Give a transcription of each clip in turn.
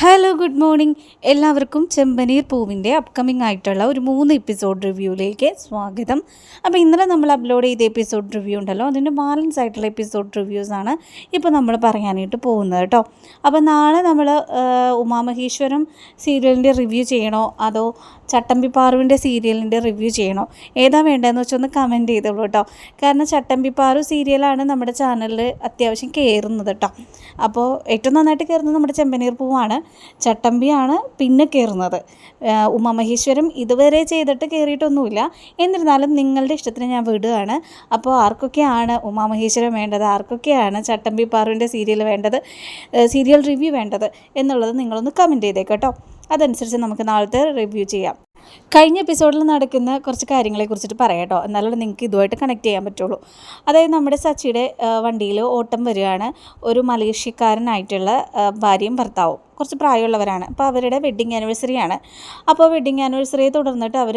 Hello good morning എല്ലാവർക്കും ചെമ്പനീർ പൂവിന്റെ upcoming ആയിട്ടുള്ള ഒരു മൂന്ന് എപ്പിസോഡ് റിവ്യൂയിലേക്ക് സ്വാഗതം. അപ്പോൾ ഇന്നലെ നമ്മൾ അപ്ലോഡ് ചെയ്ത എപ്പിസോഡ് റിവ്യൂ ഉണ്ടല്ലോ അതിന്റെ ബാലൻസ് ആയിട്ടുള്ള എപ്പിസോഡ് റിവ്യൂസാണ് ഇപ്പോൾ നമ്മൾ പറയാനായിട്ട് പോകുന്നത് കേട്ടോ. അപ്പോൾ നാളെ നമ്മൾ ഉമാമഹേശ്വരം സീരിയലിന്റെ റിവ്യൂ ചെയ്യണോ അതോ ചട്ടമ്പി പാറുവിന്റെ സീരിയലിന്റെ റിവ്യൂ ചെയ്യണോ? ഏതാ വേണ്ടതെന്ന് വെച്ചാൽ ഒന്ന് കമന്റ് ചെയ്തോളൂ കേട്ടോ. കാരണം ചട്ടമ്പി പാറു സീരിയലാണ് നമ്മുടെ ചാനലിൽ അത്യാവശ്യം കയറുന്നത് കേട്ടോ. അപ്പോൾ ഏറ്റവും നന്നായിട്ട് കയറുന്നത് നമ്മുടെ ചെമ്പനീർ പൂവാണ്. ചട്ടമ്പിയാണ് പിന്നെ കയറുന്നത്. ഉമാമഹേശ്വരം ഇതുവരെ ചെയ്തിട്ട് കയറിയിട്ടൊന്നുമില്ല. എന്നിരുന്നാലും നിങ്ങളുടെ ഇഷ്ടത്തിന് ഞാൻ വിടുകയാണ്. അപ്പോൾ ആർക്കൊക്കെയാണ് ഉമാമഹേശ്വരം വേണ്ടത്? ആർക്കൊക്കെയാണ് ചട്ടമ്പി പാറുവിന്റെ സീരിയൽ വേണ്ടത്? സീരിയൽ റിവ്യൂ വേണ്ടത്? എന്നുള്ളത് നിങ്ങളൊന്ന് കമന്റ് ചെയ്തേക്കട്ടോ അതനുസരിച്ച് നമുക്ക് നാളത്തെ റിവ്യൂ ചെയ്യാം. കഴിഞ്ഞ എപ്പിസോഡിൽ നടക്കുന്ന കുറച്ച് കാര്യങ്ങളെ കുറിച്ചിട്ട് പറയാം കേട്ടോ. എന്നാലും നിങ്ങൾക്ക് ഇതുമായിട്ട് കണക്ട് ചെയ്യാൻ പറ്റുള്ളൂ. അതായത് നമ്മുടെ സച്ചിയുടെ വണ്ടിയിൽ ഓട്ടം വരികയാണ്. ഒരു മലേഷ്യക്കാരനായിട്ടുള്ള ഭാര്യയും ഭർത്താവും. കുറച്ച് പ്രായമുള്ളവരാണ്. അപ്പോൾ അവരുടെ വെഡ്ഡിങ് ആനിവേഴ്സറിയാണ് അപ്പോൾ വെഡ്ഡിങ് ആനിവേഴ്സറിയെ തുടർന്നിട്ട് അവർ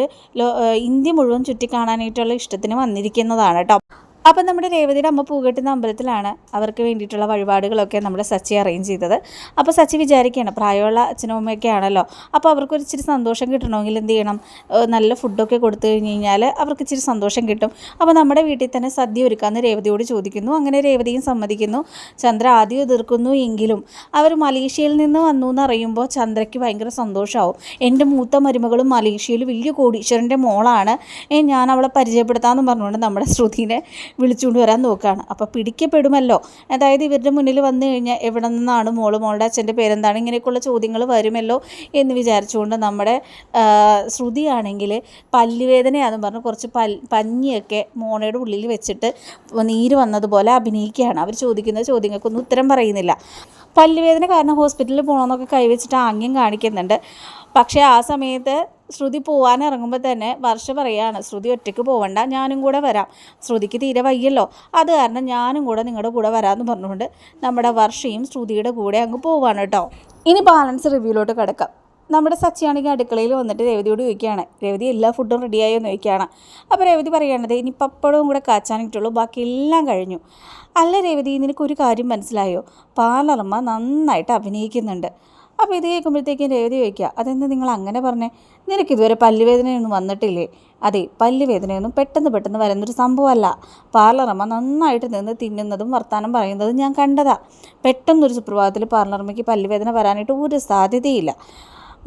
ഇന്ത്യ മുഴുവൻ ചുറ്റി കാണാനായിട്ടുള്ള ഇഷ്ടത്തിന് വന്നിരിക്കുന്നതാണ് കേട്ടോ. അപ്പം നമ്മുടെ രേവതിയുടെ അമ്മ പൂകെട്ടുന്ന അമ്പലത്തിലാണ് അവർക്ക് വേണ്ടിയിട്ടുള്ള വഴിപാടുകളൊക്കെ നമ്മുടെ സച്ചി അറേഞ്ച് ചെയ്തത്. അപ്പോൾ സച്ചി വിചാരിക്കുകയാണ് പ്രായമുള്ള അച്ഛനും അമ്മയൊക്കെ ആണല്ലോ. അപ്പോൾ അവർക്ക് ഒരു ഇച്ചിരി സന്തോഷം കിട്ടണമെങ്കിൽ എന്ത് ചെയ്യണം? നല്ല ഫുഡൊക്കെ കൊടുത്തു കഴിഞ്ഞ് കഴിഞ്ഞാൽ അവർക്ക് ഇച്ചിരി സന്തോഷം കിട്ടും. അപ്പോൾ നമ്മുടെ വീട്ടിൽ തന്നെ സദ്യ ഒരുക്കാമെന്ന് രേവതിയോട് ചോദിക്കുന്നു. അങ്ങനെ രേവതിയും സമ്മതിക്കുന്നു. ചന്ദ്ര ആദ്യം എതിർക്കുന്നു എങ്കിലും അവർ മലേഷ്യയിൽ നിന്ന് വന്നു എന്ന് അറിയുമ്പോൾ ചന്ദ്രയ്ക്ക് ഭയങ്കര സന്തോഷമാവും എന്റെ മൂത്ത മരുമകളും മലേഷ്യയിൽ വലിയ കോടീശ്വരന്റെ മോളാണ്. ഞാൻ അവളെ പരിചയപ്പെടുത്താമെന്ന് പറഞ്ഞുകൊണ്ട് നമ്മുടെ ശ്രുതിനെ വിളിച്ചുകൊണ്ട് വരാൻ നോക്കുകയാണ്. അപ്പോൾ പിടിക്കപ്പെടുമല്ലോ. അതായത് ഇവരുടെ മുന്നിൽ വന്നു കഴിഞ്ഞാൽ എവിടെ നിന്നാണ് മോൾ? മോളുടെ അച്ഛന്റെ പേരെന്താണ്? ഇങ്ങനെയൊക്കെയുള്ള ചോദ്യങ്ങൾ വരുമല്ലോ എന്ന് വിചാരിച്ചുകൊണ്ട് നമ്മുടെ ശ്രുതിയാണെങ്കിൽ പല്ലുവേദനയാണെന്ന് പറഞ്ഞ് കുറച്ച് പൽ പഞ്ഞിയൊക്കെ മോണയുടെ ഉള്ളിൽ വെച്ചിട്ട് നീര് വന്നതുപോലെ അഭിനയിക്കുകയാണ്. അവർ ചോദിക്കുന്ന ചോദ്യങ്ങൾക്കൊന്നും ഉത്തരം പറയുന്നില്ല. പല്ലുവേദന കാരണം ഹോസ്പിറ്റലിൽ പോകണമെന്നൊക്കെ കൈവച്ചിട്ട് ആംഗ്യം കാണിക്കുന്നുണ്ട്. പക്ഷേ ആ സമയത്ത് ശ്രുതി പോകാൻ ഇറങ്ങുമ്പോൾ തന്നെ വർഷ പറയാണ് ശ്രുതി ഒറ്റയ്ക്ക് പോവണ്ട ഞാനും കൂടെ വരാം. ശ്രുതിക്ക് തീരെ വയ്യല്ലോ. അത് കാരണം ഞാനും കൂടെ നിങ്ങളുടെ കൂടെ വരാമെന്ന് പറഞ്ഞുകൊണ്ട് നമ്മുടെ വർഷയും ശ്രുതിയുടെ കൂടെ അങ്ങ് പോവാണ് കേട്ടോ ഇനി ബാലൻസ് റിവ്യൂലോട്ട് കിടക്കാം. നമ്മുടെ സച്ചിയാണെങ്കിൽ അടുക്കളയിൽ വന്നിട്ട് രവതിയോട് ചോദിക്കുകയാണ് രവതി എല്ലാ ഫുഡും റെഡിയായോ എന്ന് ചോദിക്കുകയാണ്. അപ്പോൾ രവതി പറയണത് ഇനി പപ്പടവും കൂടെ കാച്ചാനിട്ടുള്ളൂ ബാക്കി എല്ലാം കഴിഞ്ഞു. അല്ല രവതി നിനക്കൊരു കാര്യം മനസ്സിലായോ? പാലർമ്മ നന്നായിട്ട് അഭിനയിക്കുന്നുണ്ട്. അപ്പോൾ ഇത് കേൾക്കുമ്പോഴത്തേക്കും രേവതി ചോദിക്കുക അതെന്ന് നിങ്ങൾ അങ്ങനെ പറഞ്ഞേ? നിനക്ക് ഇതുവരെ പല്ലുവേദനയൊന്നും വന്നിട്ടില്ലേ? അതെ പല്ലുവേദനയൊന്നും പെട്ടെന്ന് പെട്ടെന്ന് വരുന്നൊരു സംഭവമല്ല. പാർലറമ്മ നന്നായിട്ട് നിന്ന് തിന്നുന്നതും വർത്തമാനം പറയുന്നതും ഞാൻ കണ്ടതാ. പെട്ടെന്നൊരു സുപ്രഭാതത്തിൽ പാർലറമ്മയ്ക്ക് പല്ലുവേദന വരാനായിട്ട് ഒരു സാധ്യതയില്ല.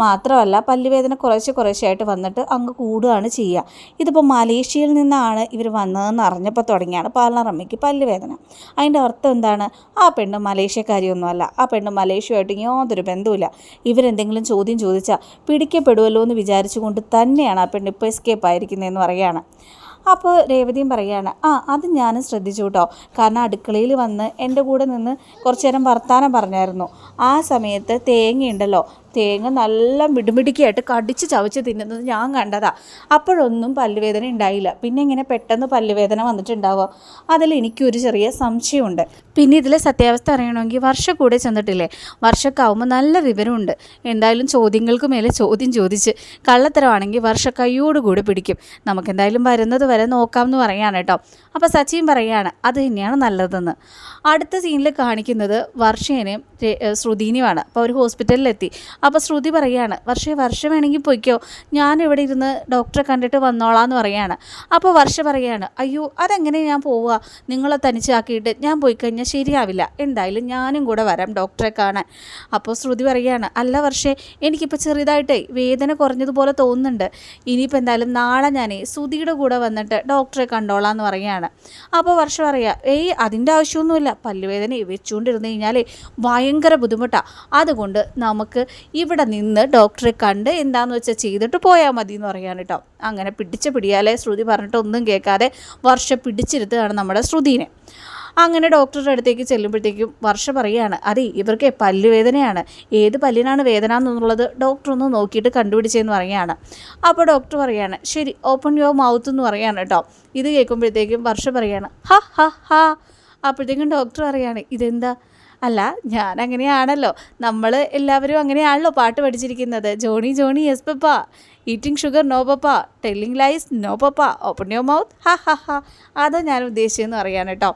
മാത്രമല്ല പല്ലുവേദന കുറേശ്ശെ കുറേശ്ശെയായിട്ട് വന്നിട്ട് അങ്ങ് കൂടുകയാണ് ചെയ്യുക. ഇതിപ്പോൾ മലേഷ്യയിൽ നിന്നാണ് ഇവർ വന്നതെന്ന് അറിഞ്ഞപ്പോൾ തുടങ്ങിയാണ് പാലറമ്മയ്ക്ക് പല്ലുവേദന. അതിന്റെ അർത്ഥം എന്താണ്? ആ പെണ്ണ് മലേഷ്യക്കാരിയൊന്നുമല്ല. ആ പെണ്ണ് മലേഷ്യയുമായിട്ട് യാതൊരു ബന്ധവുമില്ല. ഇവരെന്തെങ്കിലും ചോദ്യം ചോദിച്ചാൽ പിടിക്കപ്പെടുമല്ലോ എന്ന് വിചാരിച്ചുകൊണ്ട് തന്നെയാണ് ആ പെണ്ണ് ഇപ്പോൾ എസ്കേപ്പ് ആയിരിക്കുന്നതെന്ന് പറയുകയാണ്. അപ്പോൾ രേവതിയും പറയുകയാണ് ആ അത് ഞാനും ശ്രദ്ധിച്ചു കേട്ടോ കാരണം അടുക്കളയിൽ വന്ന് എന്റെ കൂടെ നിന്ന് കുറച്ചു നേരം വർത്തമാനം പറഞ്ഞായിരുന്നു. ആ സമയത്ത് തേങ്ങയുണ്ടല്ലോ തേങ്ങ നല്ല മിടുമിടുക്കിയായിട്ട് കടിച്ച് ചവച്ച് തിന്നുന്നത് ഞാൻ കണ്ടതാ. അപ്പോഴൊന്നും പല്ലുവേദന ഉണ്ടായില്ല. പിന്നെ ഇങ്ങനെ പെട്ടെന്ന് പല്ലുവേദന വന്നിട്ടുണ്ടാവുക? അതിൽ എനിക്കൊരു ചെറിയ സംശയമുണ്ട്. പിന്നെ ഇതിലെ സത്യാവസ്ഥ അറിയണമെങ്കിൽ വർഷ കൂടെ ചെന്നിട്ടില്ലേ? വർഷക്കാവുമ്പോൾ നല്ല വിവരമുണ്ട്. എന്തായാലും ചോദ്യങ്ങൾക്ക് മേലെ ചോദ്യം ചോദിച്ച് കള്ളത്തരമാണെങ്കിൽ വർഷ പിടിക്കും. നമുക്കെന്തായാലും വരുന്നത് വരെ നോക്കാം എന്ന് പറയാണ് കേട്ടോ. അപ്പോൾ സച്ചിൻ പറയുകയാണ് അത് തന്നെയാണ് നല്ലതെന്ന്. അടുത്ത സീനിൽ കാണിക്കുന്നത് വർഷേനെയും ശ്രുതിനെയുമാണ്. അപ്പോൾ അവർ ഹോസ്പിറ്റലിലെത്തി. അപ്പോൾ ശ്രുതി പറയുകയാണ് വർഷ വർഷം വേണമെങ്കിൽ പൊയ്ക്കോ. ഞാൻ ഇവിടെ ഇരുന്ന് ഡോക്ടറെ കണ്ടിട്ട് വന്നോളാം എന്ന് പറയുകയാണ്. അപ്പോൾ വർഷ പറയുകയാണ് അയ്യോ അതെങ്ങനെ ഞാൻ പോവുക? നിങ്ങളെ തനിച്ചാക്കിയിട്ട് ഞാൻ പോയി കഴിഞ്ഞാൽ ശരിയാവില്ല. എന്തായാലും ഞാനും കൂടെ വരാം ഡോക്ടറെ കാണാൻ. അപ്പോൾ ശ്രുതി പറയുകയാണ് അല്ല വർഷേ എനിക്കിപ്പോൾ ചെറുതായിട്ടേ വേദന കുറഞ്ഞതുപോലെ തോന്നുന്നുണ്ട്. ഇനിയിപ്പോൾ എന്തായാലും നാളെ ഞാൻ ശ്രുതിയുടെ കൂടെ വന്നിട്ട് ഡോക്ടറെ കണ്ടോളാം എന്ന് പറയുകയാണ്. അപ്പോൾ വർഷം പറയുക ഏയ് അതിന്റെ ആവശ്യമൊന്നുമില്ല. പല്ലുവേദന വെച്ചുകൊണ്ടിരുന്ന് കഴിഞ്ഞാൽ ഭയങ്കര ബുദ്ധിമുട്ടാണ് അതുകൊണ്ട് നമുക്ക് ഇവിടെ നിന്ന് ഡോക്ടറെ കണ്ട് എന്താണെന്ന് വെച്ചാൽ ചെയ്തിട്ട് പോയാൽ മതി എന്ന് പറയാൻ കേട്ടോ. അങ്ങനെ പിടിച്ച പിടിയാലേ ശ്രുതി പറഞ്ഞിട്ട് ഒന്നും കേൾക്കാതെ വർഷ പിടിച്ചിരുത്തുകയാണ് നമ്മുടെ ശ്രുതിനെ. അങ്ങനെ ഡോക്ടറുടെ അടുത്തേക്ക് ചെല്ലുമ്പോഴത്തേക്കും വർഷ പറയുകയാണ് അതെ ഇവർക്ക് പല്ലുവേദനയാണ്. ഏത് പല്ലിനാണ് വേദന എന്നുള്ളത് ഡോക്ടർ ഒന്ന് നോക്കിയിട്ട് കണ്ടുപിടിച്ചതെന്ന് പറയുകയാണ്. അപ്പോൾ ഡോക്ടർ പറയുകയാണ് ശരി ഓപ്പൺ യുവർ മൗത്ത് എന്ന് പറയാണ് കേട്ടോ. ഇത് കേൾക്കുമ്പോഴത്തേക്കും വർഷ പറയുകയാണ് ഹാ ഹാ ഹാ. അപ്പോഴത്തേക്കും ഡോക്ടർ പറയുകയാണ് ഇതെന്താ? അല്ല ഞാൻ അങ്ങനെയാണല്ലോ നമ്മൾ എല്ലാവരും അങ്ങനെയാണല്ലോ പാട്ട് പഠിച്ചിരിക്കുന്നത്. Johnny Johnny yes papa. Eating sugar no papa. Telling lies no papa. Open your mouth. Ha ha ha. അതാ ഞാൻ ഉദ്ദേശിച്ചതെന്ന് അറിയാൻ കേട്ടോ.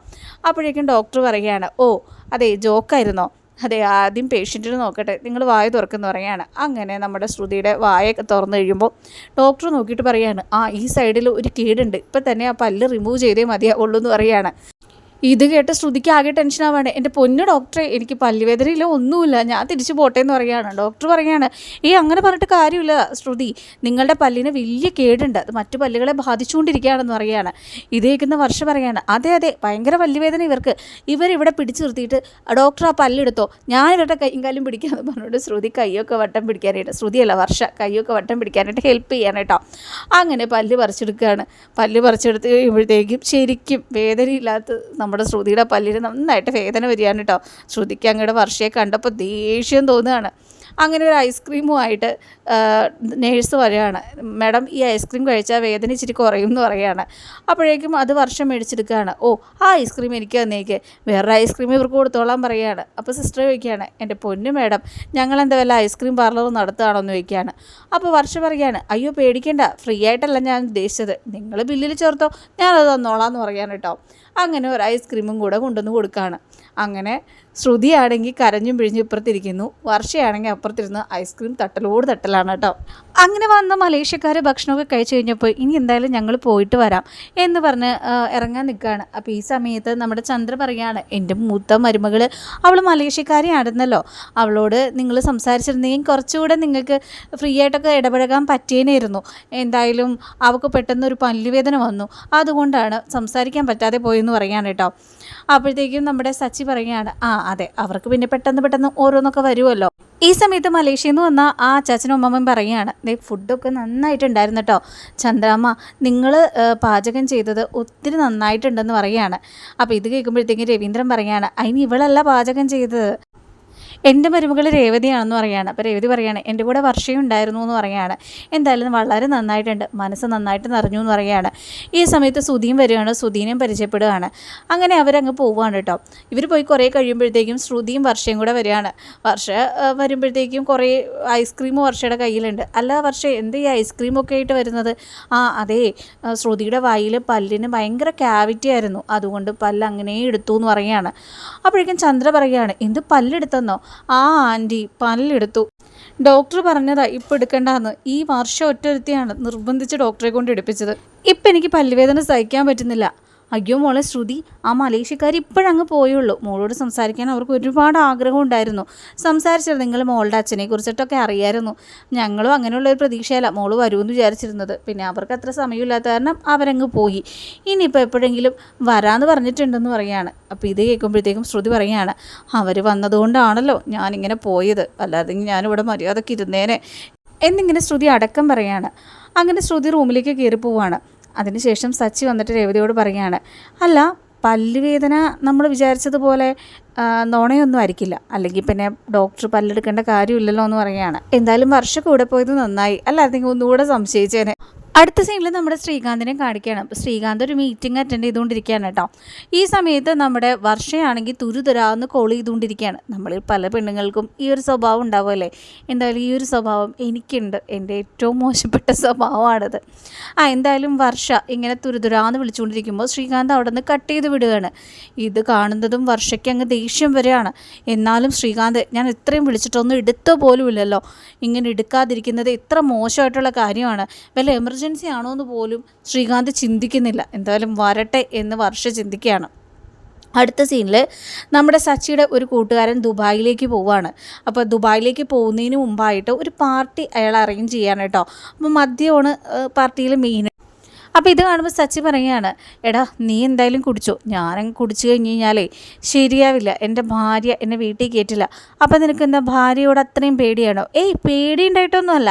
അപ്പോഴേക്കും ഡോക്ടർ പറയുകയാണ് ഓ അതെ ജോക്കായിരുന്നോ? അതെ ആദ്യം പേഷ്യന്റിന് നോക്കട്ടെ. നിങ്ങൾ വായ തുറക്കുന്ന പറയാണ് അങ്ങനെ നമ്മുടെ ശ്രുതിയുടെ വായൊക്കെ തുറന്നു കഴിയുമ്പോൾ ഡോക്ടർ നോക്കിയിട്ട് പറയാണ് ആ ഈ സൈഡിൽ ഒരു കീടുണ്ട്. ഇപ്പം തന്നെ ആ പല്ല് റിമൂവ് ചെയ്തേ മതിയാവുള്ളൂ എന്ന് പറയാണ് ഇത് കേട്ട് ശ്രുതിക്ക് ആകെ ടെൻഷൻ ആവാണ്. എന്റെ പൊന്നു ഡോക്ടറെ എനിക്ക് പല്ലുവേദനയില്ല ഒന്നുമില്ല. ഞാൻ തിരിച്ചു പോട്ടെ എന്ന് പറയുകയാണ്. ഡോക്ടർ പറയുകയാണ് ഈ അങ്ങനെ പറഞ്ഞിട്ട് കാര്യമില്ല ശ്രുതി. നിങ്ങളുടെ പല്ലിന് വലിയ കേടുണ്ട്. അത് മറ്റു പല്ലുകളെ ബാധിച്ചുകൊണ്ടിരിക്കുകയാണെന്ന് പറയുകയാണ്. ഇത് കേൾക്കുന്ന വർഷം പറയുകയാണ് അതെ അതെ ഭയങ്കര പല്ലുവേദന ഇവർക്ക്. ഇവരിവിടെ പിടിച്ചു നിർത്തിയിട്ട് ഡോക്ടർ ആ പല്ലെടുത്തോ. ഞാൻ ഇവരുടെ കൈയും കാലും പിടിക്കാമെന്ന് പറഞ്ഞുകൊണ്ട് ശ്രുതി കൈയൊക്കെ വട്ടം പിടിക്കാനായിട്ട് ശ്രുതിയല്ല വർഷ കൈയൊക്കെ വട്ടം പിടിക്കാനായിട്ട് ഹെൽപ്പ് ചെയ്യാനായിട്ടോ അങ്ങനെ പല്ല് പറിച്ചെടുക്കുകയാണ്. പല്ല് പറിച്ചെടുത്ത് കഴിയുമ്പോഴത്തേക്കും ശരിക്കും വേദനയില്ലാത്ത നമ്മുടെ ശ്രുതിയുടെ പല്ലിന് നന്നായിട്ട് വേദന വരികയാണ് കേട്ടോ. ശ്രുതിക്ക് അങ്ങയുടെ വർഷയെ കണ്ടപ്പോൾ ദേഷ്യം തോന്നുകയാണ്. അങ്ങനെ ഒരു ഐസ്ക്രീമുമായിട്ട് നേഴ്സ് വരികയാണ് മാഡം ഈ ഐസ്ക്രീം കഴിച്ചാൽ വേദന ഇച്ചിരി കുറയും എന്ന് പറയുകയാണ്. അപ്പോഴേക്കും അത് വർഷം മേടിച്ചെടുക്കുകയാണ്. ഓ ആ ഐസ്ക്രീം എനിക്ക് തന്നേക്ക്. വേറെ ഐസ്ക്രീം ഇവർക്ക് കൊടുത്തോളാൻ പറയുകയാണ്. അപ്പോൾ സിസ്റ്റർ ചോദിക്കുകയാണ് എന്റെ പൊന്നു മാഡം ഞങ്ങൾ എന്താ വല്ല ഐസ്ക്രീം പാർലർ നടത്തുകയാണോ എന്ന് ചോദിക്കുകയാണ്. അപ്പോൾ വർഷം പറയുകയാണ് അയ്യോ പേടിക്കേണ്ട ഫ്രീ ആയിട്ടല്ല ഞാൻ ഉദ്ദേശിച്ചത്. നിങ്ങൾ ബില്ലിൽ ചേർത്തോ ഞാനത് തന്നോളാം എന്ന് പറയാൻ കേട്ടോ. അങ്ങനെ ഒരു ഐസ്ക്രീമും കൂടെ കൊണ്ടുവന്ന് കൊടുക്കുകയാണ് അങ്ങനെ ശ്രുതിയാണെങ്കിൽ കരഞ്ഞും പിഴിഞ്ഞും ഇപ്പുറത്തിരിക്കുന്നു. വർഷയാണെങ്കിൽ അപ്പുറത്തിരുന്ന് ഐസ്ക്രീം തട്ടലോട് തട്ടലാണ് കേട്ടോ. അങ്ങനെ വന്ന മലേഷ്യക്കാർ ഭക്ഷണമൊക്കെ കഴിച്ചു കഴിഞ്ഞപ്പോൾ ഇനി എന്തായാലും ഞങ്ങൾ പോയിട്ട് വരാം എന്ന് പറഞ്ഞ് ഇറങ്ങാൻ നിൽക്കുകയാണ്. അപ്പോൾ ഈ സമയത്ത് നമ്മുടെ ചന്ദ്ര പറയുകയാണ് എന്റെ മൂത്ത മരുമകൾ അവൾ മലേഷ്യക്കാരിയായിരുന്നല്ലോ അവളോട് നിങ്ങൾ സംസാരിച്ചിരുന്നെങ്കിൽ കുറച്ചുകൂടെ നിങ്ങൾക്ക് ഫ്രീ ആയിട്ടൊക്കെ ഇടപഴകാൻ പറ്റിയേനായിരുന്നു. എന്തായാലും അവൾക്ക് പെട്ടെന്ന് ഒരു പല്ലുവേദന വന്നു. അതുകൊണ്ടാണ് സംസാരിക്കാൻ പറ്റാതെ പോയെന്ന് പറയുകയാണ് കേട്ടോ. അപ്പോഴത്തേക്കും നമ്മുടെ സച്ചി പറയുകയാണ് ആ അതെ അവർക്ക് പിന്നെ പെട്ടെന്ന് പെട്ടെന്ന് ഓരോന്നൊക്കെ വരുമല്ലോ ഈ സമയത്ത് മലേഷ്യയിൽ നിന്ന് വന്ന ആ അച്ചാച്ചനും അമ്മമ്മയും പറയുകയാണ് ദേ ഫുഡൊക്കെ നന്നായിട്ടുണ്ടായിരുന്നു കേട്ടോ. ചന്ദ്രാമ്മ നിങ്ങൾ പാചകം ചെയ്തത് ഒത്തിരി നന്നായിട്ടുണ്ടെന്ന് പറയുകയാണ്. അപ്പോൾ ഇത് കേൾക്കുമ്പോഴത്തേക്കും രവീന്ദ്രൻ പറയുകയാണ് അതിന് ഇവളല്ല പാചകം ചെയ്തത്. എന്റെ മരുമകൾ രേവതിയാണെന്ന് പറയുകയാണ് അപ്പോൾ രേവതി പറയുകയാണ് എന്റെ കൂടെ വർഷയും ഉണ്ടായിരുന്നു എന്ന് പറയുകയാണ് എന്തായാലും വളരെ നന്നായിട്ടുണ്ട്. മനസ്സ് നന്നായിട്ട് നിറഞ്ഞു എന്ന് പറയുകയാണ് ഈ സമയത്ത് സുധിയും വരികയാണ്. സുധീനെയും പരിചയപ്പെടുകയാണ്. അങ്ങനെ അവരങ്ങ് പോവുകയാണ് കേട്ടോ. ഇവർ പോയി കുറേ കഴിയുമ്പോഴത്തേക്കും ശ്രുതിയും വർഷയും കൂടെ വരികയാണ്. വർഷ വരുമ്പോഴത്തേക്കും കുറേ ഐസ്ക്രീം വർഷയുടെ കയ്യിലുണ്ട്. അല്ല വർഷ എന്ത് ഈ ഐസ്ക്രീമൊക്കെ ആയിട്ട് വരുന്നത്? ആ അതെ ശ്രുതിയുടെ വായിൽ പല്ലിന് ഭയങ്കര ക്യാവിറ്റി ആയിരുന്നു. അതുകൊണ്ട് പല്ല് അങ്ങനെ എടുത്തു എന്ന് പറയുകയാണ് അപ്പോഴേക്കും ചന്ദ്ര പറയുകയാണ് എന്ത് പല്ലെടുത്തെന്നോ? ആ ആന്റി പല്ലെടുത്തു. ഡോക്ടർ പറഞ്ഞതാ ഇപ്പം എടുക്കണ്ടെന്ന്. ഈ വർഷം ഒറ്റൊരുത്തിയാണ് നിർബന്ധിച്ച് ഡോക്ടറെ കൊണ്ട് എടുപ്പിച്ചത്. ഇപ്പം എനിക്ക് പല്ലുവേദന സഹിക്കാൻ പറ്റുന്നില്ല. അയ്യോ മോളെ ശ്രുതി ആ മലേഷ്യക്കാർ ഇപ്പോഴങ്ങ് പോയുള്ളൂ. മോളോട് സംസാരിക്കാൻ അവർക്ക് ഒരുപാട് ആഗ്രഹം ഉണ്ടായിരുന്നു. സംസാരിച്ചത് നിങ്ങൾ മോളുടെ അച്ഛനെ കുറിച്ചിട്ടൊക്കെ അറിയായിരുന്നു. ഞങ്ങളും അങ്ങനെയുള്ള ഒരു പ്രതീക്ഷയല്ല. മോൾ വരുമെന്ന് വിചാരിച്ചിരുന്നത്. പിന്നെ അവർക്ക് അത്ര സമയമില്ലാത്ത കാരണം അവരങ്ങ് പോയി. ഇനിയിപ്പോൾ എപ്പോഴെങ്കിലും വരാമെന്ന് പറഞ്ഞിട്ടുണ്ടെന്ന് പറയുകയാണ് അപ്പോൾ ഇത് കേൾക്കുമ്പോഴത്തേക്കും ശ്രുതി പറയുകയാണ് അവർ വന്നതുകൊണ്ടാണല്ലോ ഞാനിങ്ങനെ പോയത്. അല്ലാതെ ഞാനിവിടെ മര്യാദയ്ക്ക് ഇരുന്നേനെ. എന്നിങ്ങനെ ശ്രുതി അടക്കം പറയാണ്. അങ്ങനെ ശ്രുതി റൂമിലേക്ക് കയറി പോവാണ്. അതിനുശേഷം സച്ചി വന്നിട്ട് രേവതിയോട് പറയുകയാണ് അല്ല പല്ലുവേദന നമ്മൾ വിചാരിച്ചതുപോലെ നോണയൊന്നും ആയിരിക്കില്ല. അല്ലെങ്കിൽ പിന്നെ ഡോക്ടർ പല്ലെടുക്കേണ്ട കാര്യമില്ലല്ലോ എന്ന് പറയുകയാണ്. എന്തായാലും വർഷ കൂടെ പോയത് നന്നായി. അല്ലാതെ ഒന്നുകൂടെ സംശയിച്ചേനെ. അടുത്ത സീനിൽ നമ്മുടെ ശ്രീകാന്തിനെ കാണിക്കുകയാണ്. ശ്രീകാന്ത് ഒരു മീറ്റിംഗ് അറ്റൻഡ് ചെയ്തുകൊണ്ടിരിക്കുകയാണ് കേട്ടോ. ഈ സമയത്ത് നമ്മുടെ വർഷയാണെങ്കിൽ തുരുതുരാന്ന് കോൾ ചെയ്തുകൊണ്ടിരിക്കുകയാണ്. നമ്മളിൽ പല പെണ്ണുങ്ങൾക്കും ഈ ഒരു സ്വഭാവം ഉണ്ടാവുമല്ലേ എന്തായാലും ഈ ഒരു സ്വഭാവം എനിക്കുണ്ട്. എന്റെ ഏറ്റവും മോശപ്പെട്ട സ്വഭാവമാണത്. ആ എന്തായാലും വർഷ ഇങ്ങനെ തുരുതുരാന്ന് വിളിച്ചുകൊണ്ടിരിക്കുമ്പോൾ ശ്രീകാന്ത് അവിടെ നിന്ന് കട്ട് ചെയ്ത് വിടുകയാണ്. ഇത് കാണുന്നതും വർഷയ്ക്ക് അങ്ങ് ദേഷ്യം വരെയാണ് എന്നാലും ശ്രീകാന്ത് ഞാൻ ഇത്രയും വിളിച്ചിട്ടൊന്നും എടുത്ത പോലുമില്ലല്ലോ. ഇങ്ങനെ എടുക്കാതിരിക്കുന്നത് ഇത്ര മോശമായിട്ടുള്ള കാര്യമാണ്. വല്ല എമർജൻസി എമർജൻസി ആണോ എന്ന് പോലും ശ്രീകാന്ത് ചിന്തിക്കുന്നില്ല. എന്തായാലും വരട്ടെ എന്ന് വർഷ ചിന്തിക്കുകയാണ്. അടുത്ത സീനിൽ നമ്മുടെ സച്ചിയുടെ ഒരു കൂട്ടുകാരൻ ദുബായിലേക്ക് പോവുകയാണ് അപ്പോൾ ദുബായിലേക്ക് പോകുന്നതിന് മുമ്പായിട്ട് ഒരു പാർട്ടി അയാൾ അറേഞ്ച് ചെയ്യാണ് കേട്ടോ. അപ്പോൾ മദ്യമാണ് പാർട്ടിയിൽ മെയിൻ അപ്പോൾ ഇത് കാണുമ്പോൾ സച്ചി പറയുകയാണ് എടാ നീ എന്തായാലും കുടിച്ചോ. ഞാനങ്ങ് കുടിച്ചു കഴിഞ്ഞ് കഴിഞ്ഞാലേ ശരിയാവില്ല. എന്റെ ഭാര്യ എന്നെ വീട്ടിൽ കയറ്റില്ല അപ്പോൾ നിനക്ക് എന്താ ഭാര്യയോട് അത്രയും പേടിയാണോ? ഏയ് പേടി ഉണ്ടായിട്ടൊന്നുമല്ല.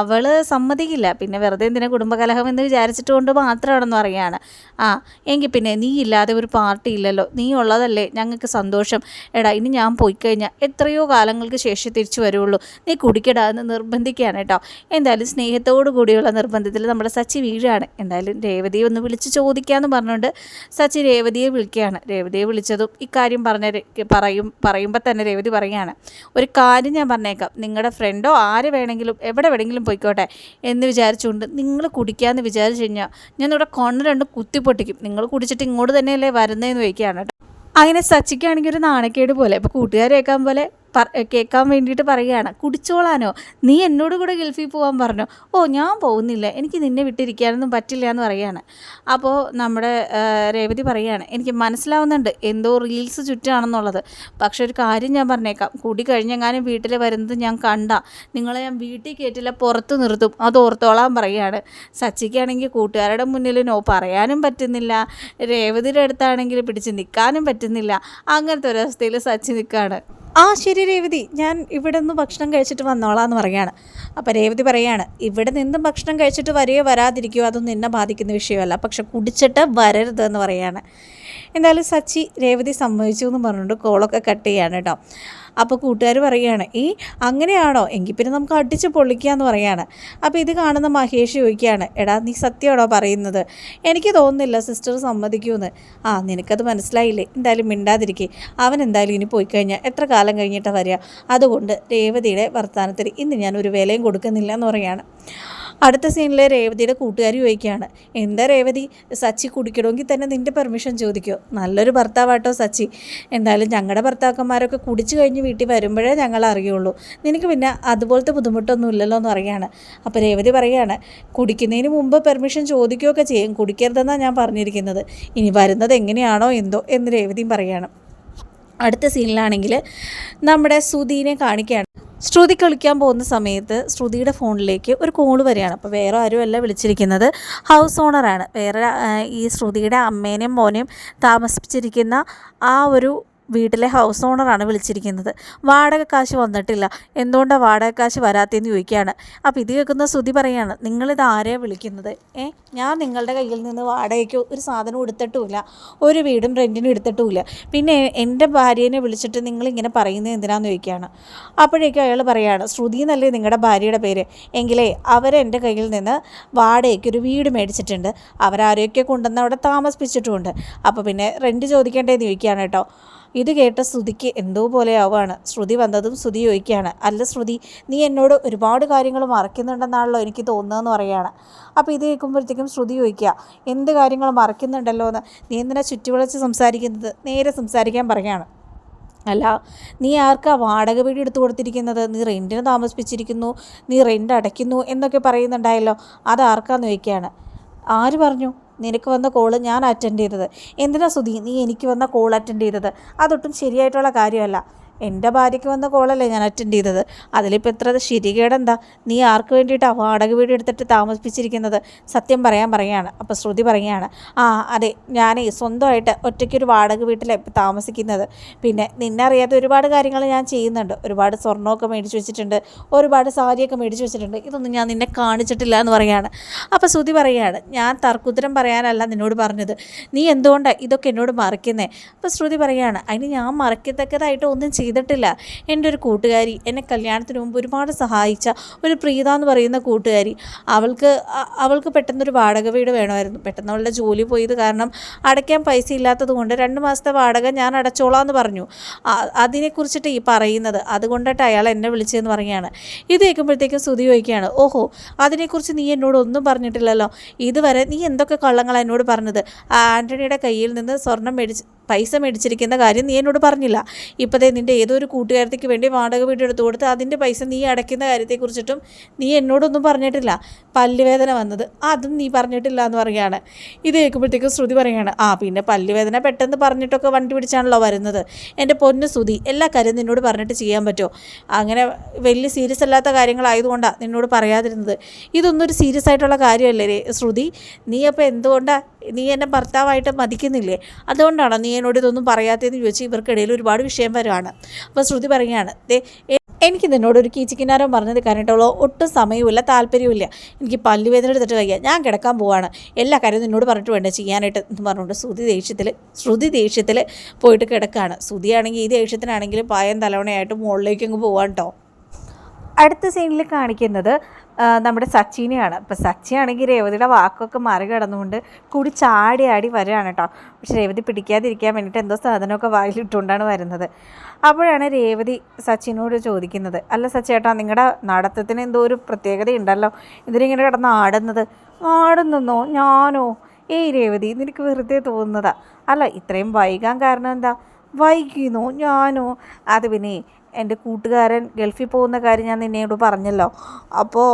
അവൾ സമ്മതിക്കില്ല. പിന്നെ വെറുതെ എന്തിനാ കുടുംബകലഹം എന്ന് വിചാരിച്ചിട്ട് കൊണ്ട് മാത്രമാണെന്ന് പറയുകയാണ്. ആ എങ്കിൽ പിന്നെ നീ ഇല്ലാതെ ഒരു പാർട്ടി ഇല്ലല്ലോ. നീ ഉള്ളതല്ലേ ഞങ്ങൾക്ക് സന്തോഷം. എടാ ഇനി ഞാൻ പോയി കഴിഞ്ഞാൽ എത്രയോ കാലങ്ങൾക്ക് ശേഷം തിരിച്ചു വരുള്ളൂ. നീ കുടിക്കടാ എന്ന് നിർബന്ധിക്കുകയാണ് കേട്ടോ. എന്തായാലും സ്നേഹത്തോടു കൂടിയുള്ള നിർബന്ധത്തിൽ നമ്മുടെ സച്ചി വീഴാണ്. എന്തായാലും രേവതിയെ ഒന്ന് വിളിച്ച് ചോദിക്കാമെന്ന് പറഞ്ഞുകൊണ്ട് സച്ചി രേവതിയെ വിളിക്കുകയാണ്. രേവതിയെ വിളിച്ചതും ഇക്കാര്യം പറഞ്ഞ പറയും പറയുമ്പോൾ തന്നെ രേവതി പറയുകയാണ്. ഒരു കാര്യം ഞാൻ പറഞ്ഞേക്കാം. നിങ്ങളുടെ ഫ്രണ്ടോ ആര് വേണമെങ്കിലും എവിടെ വേണമെങ്കിലും പോയിക്കോട്ടെ എന്ന് വിചാരിച്ചുകൊണ്ട് നിങ്ങൾ കുടിക്കാമെന്ന് വിചാരിച്ചു കഴിഞ്ഞാൽ ഞാൻ ഇവിടെ കൊണ്ട രണ്ട് കുത്തിപ്പൊട്ടിക്കും. നിങ്ങൾ കുടിച്ചിട്ട് ഇങ്ങോട്ട് തന്നെയല്ലേ വരുന്നതെന്ന് ചോദിക്കുകയാണ് കേട്ടോ. അങ്ങനെ സച്ചിക്കാണെങ്കിൽ ഒരു നാണക്കേട് പോലെ. ഇപ്പോൾ കൂട്ടുകാരേക്കാൻ പോലെ കേൾക്കാൻ വേണ്ടിയിട്ട് പറയുകയാണ്. കുടിച്ചോളാനോ? നീ എന്നോട് കൂടെ ഗൾഫിൽ പോകാൻ പറഞ്ഞു? ഓ ഞാൻ പോകുന്നില്ല. എനിക്ക് നിന്നെ വിട്ടിരിക്കാനൊന്നും പറ്റില്ല എന്ന് പറയുകയാണ്. അപ്പോൾ നമ്മുടെ രേവതി പറയുകയാണ്. എനിക്ക് മനസ്സിലാവുന്നുണ്ട് എന്തോ റീൽസ് ചുറ്റാണെന്നുള്ളത്. പക്ഷേ ഒരു കാര്യം ഞാൻ പറഞ്ഞേക്കാം. കൂടി കഴിഞ്ഞെങ്ങാനും വീട്ടിൽ വരുന്നത് ഞാൻ കണ്ട. നിങ്ങളെ ഞാൻ വീട്ടിൽ കയറ്റില്ല പുറത്ത് നിർത്തും. അത് ഓർത്തോളാൻ പറയുകയാണ്. സച്ചിക്കാണെങ്കിൽ കൂട്ടുകാരുടെ മുന്നിൽ നോ പറയാനും പറ്റുന്നില്ല. രേവതിയുടെ അടുത്താണെങ്കിൽ പിടിച്ച് നിൽക്കാനും പറ്റുന്നില്ല. അങ്ങനത്തെ ഒരവസ്ഥയിൽ സച്ചി നിൽക്കുകയാണ്. ആ ശരി രേവതി. ഞാൻ ഇവിടെ നിന്ന് ഭക്ഷണം കഴിച്ചിട്ട് വന്നോളാം എന്ന് പറയാണ്. അപ്പോൾ രേവതി പറയാണ് ഇവിടെ നിന്നും ഭക്ഷണം കഴിച്ചിട്ട് വരികയോ വരാതിരിക്കുകയോ അതൊന്നും എന്നെ ബാധിക്കുന്ന വിഷയമല്ല. പക്ഷെ കുടിച്ചിട്ട് വരരുത് എന്ന് പറയാണ്. എന്തായാലും സച്ചി രേവതി സമ്മതിച്ചു എന്ന് പറഞ്ഞുകൊണ്ട് കോളൊക്കെ കട്ട് ചെയ്യാണ് കേട്ടോ. അപ്പോൾ കൂട്ടുകാർ പറയുകയാണ് ഈ അങ്ങനെയാണോ? എങ്കിൽ പിന്നെ നമുക്ക് അടിച്ച് പൊള്ളിക്കാന്ന് പറയാണ്. അപ്പോൾ ഇത് കാണുന്ന മഹേഷ് ചോദിക്കുകയാണ് എടാ നീ സത്യമാണോ പറയുന്നത്? എനിക്ക് തോന്നുന്നില്ല സിസ്റ്റർ സമ്മതിക്കുമെന്ന് ആ നിനക്കത് മനസ്സിലായില്ലേ? എന്തായാലും മിണ്ടാതിരിക്കേ. അവൻ എന്തായാലും ഇനി പോയി കഴിഞ്ഞാൽ എത്ര കാലം കഴിഞ്ഞിട്ടാണ് വരിക? അതുകൊണ്ട് രേവതിയുടെ വർത്തമാനത്തിന് ഇന്ന് ഞാൻ ഒരു വിലയും കൊടുക്കുന്നില്ല എന്ന് പറയാണ്. അടുത്ത സീനിലെ രേവതിയുടെ കൂട്ടുകാരി ചോദിക്കുകയാണ് എന്താ രേവതി? സച്ചി കുടിക്കണമെങ്കിൽ തന്നെ നിന്റെ പെർമിഷൻ ചോദിക്കോ. നല്ലൊരു ഭർത്താവാട്ടോ സച്ചി. എന്തായാലും ഞങ്ങളുടെ ഭർത്താക്കന്മാരൊക്കെ കുടിച്ചു കഴിഞ്ഞ് വീട്ടിൽ വരുമ്പോഴേ ഞങ്ങൾ അറിയുള്ളൂ. നിനക്ക് പിന്നെ അതുപോലത്തെ ബുദ്ധിമുട്ടൊന്നും ഇല്ലല്ലോ എന്ന് പറയുകയാണ്. അപ്പോൾ രേവതി പറയുകയാണ് കുടിക്കുന്നതിന് മുമ്പ് പെർമിഷൻ ചോദിക്കുകയൊക്കെ ചെയ്യും. കുടിക്കരുതെന്നാണ് ഞാൻ പറഞ്ഞിരിക്കുന്നത്. ഇനി വരുന്നത് എങ്ങനെയാണോ എന്തോ എന്ന് രേവതിയും പറയുകയാണ്. അടുത്ത സീനിലാണെങ്കിൽ നമ്മുടെ സുധീനെ കാണിക്കുകയാണ്. ശ്രുതി കളിക്കാൻ പോകുന്ന സമയത്ത് ശ്രുതിയുടെ ഫോണിലേക്ക് ഒരു കോൾ വരികയാണ്. അപ്പോൾ വേറെ ആരുമല്ല വിളിച്ചിരിക്കുന്നത്. ഹൗസ് ഓണറാണ് വേറെ ഈ ശ്രുതിയുടെ അമ്മേനെയും മോനെയും താമസിപ്പിച്ചിരിക്കുന്ന ആ ഒരു വീട്ടിലെ ഹൗസ് ഓണറാണ് വിളിച്ചിരിക്കുന്നത്. വാടക കാശ് വന്നിട്ടില്ല. എന്തുകൊണ്ടാണ് വാടക കാശ് വരാത്തതെന്ന് ചോദിക്കുകയാണ്. അപ്പോൾ ഇത് കേൾക്കുന്ന ശ്രുതി പറയാണ് നിങ്ങളിത് ആരെയാണ് വിളിക്കുന്നത്? ഏ ഞാൻ നിങ്ങളുടെ കയ്യിൽ നിന്ന് വാടകയ്ക്ക് ഒരു സാധനം എടുത്തിട്ടുമില്ല ഒരു വീടും റെന്റിനും എടുത്തിട്ടുമില്ല. പിന്നെ എന്റെ ഭാര്യേനെ വിളിച്ചിട്ട് നിങ്ങളിങ്ങനെ പറയുന്നത് എന്തിനാന്ന് ചോദിക്കുകയാണ്. അപ്പോഴേക്കും അയാൾ പറയുകയാണ് ശ്രുതി എന്നല്ലേ നിങ്ങളുടെ ഭാര്യയുടെ പേര്? എങ്കിലേ അവരെന്റെ കയ്യിൽ നിന്ന് വാടകയ്ക്ക് ഒരു വീട് മേടിച്ചിട്ടുണ്ട്. അവരാരെയൊക്കെ കൊണ്ടുവന്ന് അവിടെ താമസിപ്പിച്ചിട്ടുമുണ്ട്. അപ്പോൾ പിന്നെ റെന്റ് ചോദിക്കേണ്ടതെന്ന് ചോദിക്കുകയാണ് കേട്ടോ. ഇത് കേട്ട ശ്രുതിക്ക് എന്തോ പോലെ ആവുകയാണ് ശ്രുതി വന്നതും ശ്രുതി ചോദിക്കുകയാണ് അല്ല ശ്രുതി നീ എന്നോട് ഒരുപാട് കാര്യങ്ങൾ മറക്കുന്നുണ്ടെന്നാണല്ലോ എനിക്ക് തോന്നുന്നതെന്ന് പറയുകയാണ്. അപ്പോൾ ഇത് കേൾക്കുമ്പോഴത്തേക്കും ശ്രുതി ചോദിക്കുക എന്ത് കാര്യങ്ങൾ മറക്കുന്നുണ്ടല്ലോ എന്ന്? നീ എന്തിനാ ചുറ്റുവിളച്ച് സംസാരിക്കുന്നത്? നേരെ സംസാരിക്കാൻ പറയുകയാണ് അല്ല നീ ആർക്കാ വാടക വീട് എടുത്തു കൊടുത്തിരിക്കുന്നത്? നീ റെന്റിന് താമസിപ്പിച്ചിരിക്കുന്നു? നീ റെന്റ് അടയ്ക്കുന്നു? എന്നൊക്കെ പറയുന്നുണ്ടായല്ലോ അത് ആർക്കാന്ന് ചോദിക്കുകയാണ്. ആര് പറഞ്ഞു? നിനക്ക് വന്ന കോൾ ഞാൻ അറ്റൻഡ് ചെയ്തത്. എന്തിനാ സുധി? നീ എനിക്ക് വന്ന കോൾ അറ്റൻഡ് ചെയ്തത്. അതൊട്ടും ശരിയായിട്ടുള്ള കാര്യമല്ല. എന്റെ ഭാര്യയ്ക്ക് വന്ന കോളല്ലേ ഞാൻ അറ്റൻഡ് ചെയ്തത്. അതിലിപ്പോൾ എത്ര ശരികേടെന്താ നീ ആർക്ക് വേണ്ടിയിട്ടാണ് വാടക വീട് എടുത്തിട്ട് താമസിപ്പിച്ചിരിക്കുന്നത്? സത്യം പറയാൻ പറയാണ്. അപ്പോൾ ശ്രുതി പറയുകയാണ് ആ അതെ ഞാനേ സ്വന്തമായിട്ട് ഒറ്റയ്ക്കൊരു വാടക വീട്ടിലാണ് ഇപ്പോൾ താമസിക്കുന്നത്. പിന്നെ നിന്നെ അറിയാത്ത ഒരുപാട് കാര്യങ്ങൾ ഞാൻ ചെയ്യുന്നുണ്ട്. ഒരുപാട് സ്വർണമൊക്കെ മേടിച്ച് വെച്ചിട്ടുണ്ട്. ഒരുപാട് സാരിയൊക്കെ മേടിച്ച് വെച്ചിട്ടുണ്ട്. ഇതൊന്നും ഞാൻ നിന്നെ കാണിച്ചിട്ടില്ല എന്ന് പറയുകയാണ് അപ്പോൾ ശ്രുതി പറയുകയാണ് ഞാൻ തർക്കുത്തരം പറയാനല്ല നിന്നോട് പറഞ്ഞത്. നീ എന്തുകൊണ്ടാണ് ഇതൊക്കെ എന്നോട് മറക്കുന്നേ? അപ്പോൾ ശ്രുതി പറയുകയാണ് അതിന് ഞാൻ മറക്കത്തക്കതായിട്ട് ഒന്നും ചെയ്തിട്ടില്ല. എന്റെ ഒരു കൂട്ടുകാരി എന്നെ കല്യാണത്തിന് മുമ്പ് ഒരുപാട് സഹായിച്ച ഒരു പ്രീത എന്ന് പറയുന്ന കൂട്ടുകാരി അവൾക്ക് അവൾക്ക് പെട്ടെന്നൊരു വാടക വീട് വേണമായിരുന്നു. പെട്ടെന്ന് അവളുടെ ജോലി പോയത് കാരണം അടയ്ക്കാൻ പൈസ ഇല്ലാത്തത് കൊണ്ട് രണ്ട് മാസത്തെ വാടക ഞാൻ അടച്ചോളാം എന്ന് പറഞ്ഞു. അതിനെക്കുറിച്ചിട്ട് ഈ പറയുന്നത്. അതുകൊണ്ടിട്ട് അയാൾ എന്നെ വിളിച്ചതെന്ന് പറയുകയാണ്. ഇത് കേൾക്കുമ്പോഴത്തേക്കും സ്തുതി ചോദിക്കുകയാണ് ഓഹോ അതിനെക്കുറിച്ച് നീ എന്നോട് ഒന്നും പറഞ്ഞിട്ടില്ലല്ലോ. ഇതുവരെ നീ എന്തൊക്കെ കള്ളങ്ങളാണ് എന്നോട് പറഞ്ഞത്? ആന്റണിയുടെ കയ്യിൽ നിന്ന് സ്വർണം മേടിച്ച് പൈസ മേടിച്ചിരിക്കുന്ന കാര്യം നീ എന്നോട് പറഞ്ഞില്ല. ഇപ്പോഴത്തെ നിന്റെ ഏതോ ഒരു കൂട്ടുകാരത്തേക്ക് വേണ്ടി വാടക വീട് എടുത്തു കൊടുത്ത് അതിന്റെ പൈസ നീ അടയ്ക്കുന്ന കാര്യത്തെക്കുറിച്ചിട്ടും നീ എന്നോടൊന്നും പറഞ്ഞിട്ടില്ല. പല്ലുവേദന വന്നത് അതും നീ പറഞ്ഞിട്ടില്ല എന്ന് പറയുകയാണ്. ഇത് കേൾക്കുമ്പോഴത്തേക്കും ശ്രുതി പറയുകയാണ് ആ പിന്നെ പല്ലുവേദന പെട്ടെന്ന് പറഞ്ഞിട്ടൊക്കെ വണ്ടി പിടിച്ചാണല്ലോ വരുന്നത്. എന്റെ പൊന്ന് ശ്രുതി എല്ലാ കാര്യം നിന്നോട് പറഞ്ഞിട്ട് ചെയ്യാൻ പറ്റുമോ? അങ്ങനെ വലിയ സീരിയസ് അല്ലാത്ത കാര്യങ്ങളായതുകൊണ്ടാണ് നിന്നോട് പറയാതിരുന്നത്. ഇതൊന്നും ഒരു സീരിയസ് ആയിട്ടുള്ള കാര്യമല്ലേ ശ്രുതി നീ അപ്പോൾ എന്തുകൊണ്ടാണ് നീ എന്നെ ഭർത്താവായിട്ട് മതിക്കുന്നില്ലേ? അതുകൊണ്ടാണോ നീ എന്നോട് ഇതൊന്നും പറയാത്തതെന്ന് ചോദിച്ച് ഇവർക്കിടയിൽ ഒരുപാട് വിഷയം വരുവാണ്. അപ്പോൾ ശ്രുതി പറയുകയാണ് എനിക്ക് നിന്നോട് ഒരു കീച്ചിക്കിനാരം പറഞ്ഞത് കാരണമുള്ള ഒട്ടും സമയമില്ല താല്പര്യമില്ല എനിക്ക് പല്ലുവേദന എടുത്തിട്ട് വയ്യ. ഞാൻ കിടക്കാൻ പോവാണ്. എല്ലാ കാര്യവും നിന്നോട് പറഞ്ഞിട്ട് വേണ്ട ചെയ്യാനായിട്ട്? എന്ന് പറഞ്ഞുകൊണ്ട് ശ്രുതി ദേഷ്യത്തിൽ ശ്രുതി ദേഷ്യത്തിൽ പോയിട്ട് കിടക്കുകയാണ് ശ്രുതിയാണെങ്കിൽ ഈ ദേഷ്യത്തിനാണെങ്കിലും പായം തലവണയായിട്ട് മുകളിലേക്ക് അങ്ങ് പോവാൻ കേട്ടോ അടുത്ത സീനിൽ കാണിക്കുന്നത് നമ്മുടെ സച്ചിനെയാണ്. സച്ചി ആണെങ്കിൽ രേവതിയുടെ വാക്കൊക്കെ മറികടന്നുകൊണ്ട് കൂടി ചാടി ആടി വരികയാണ് കേട്ടോ. പക്ഷെ രേവതി പിടിക്കാതിരിക്കാൻ വേണ്ടിയിട്ട് എന്തോ സാധനമൊക്കെ വായിലിട്ടുകൊണ്ടാണ് വരുന്നത്. അപ്പോഴാണ് രേവതി സച്ചിനോട് ചോദിക്കുന്നത്. അല്ല സച്ചേട്ടാ നിങ്ങളുടെ നടത്തത്തിന് എന്തോ ഒരു പ്രത്യേകത ഉണ്ടല്ലോ ഇതിനിങ്ങനെ കിടന്ന് ആടുന്നത്? ആടുന്നെന്നോ? ഞാനോ? ഏയ് രേവതി നിനക്ക് വെറുതെ തോന്നുന്നതാ. അല്ല ഇത്രയും വൈകാൻ കാരണം എന്താ? വൈകിന്നോ? ഞാനോ? അത് പിന്നെ എന്റെ കൂട്ടുകാരൻ ഗൾഫിൽ പോകുന്ന കാര്യം ഞാൻ നിന്നോട് പറഞ്ഞല്ലോ. അപ്പോൾ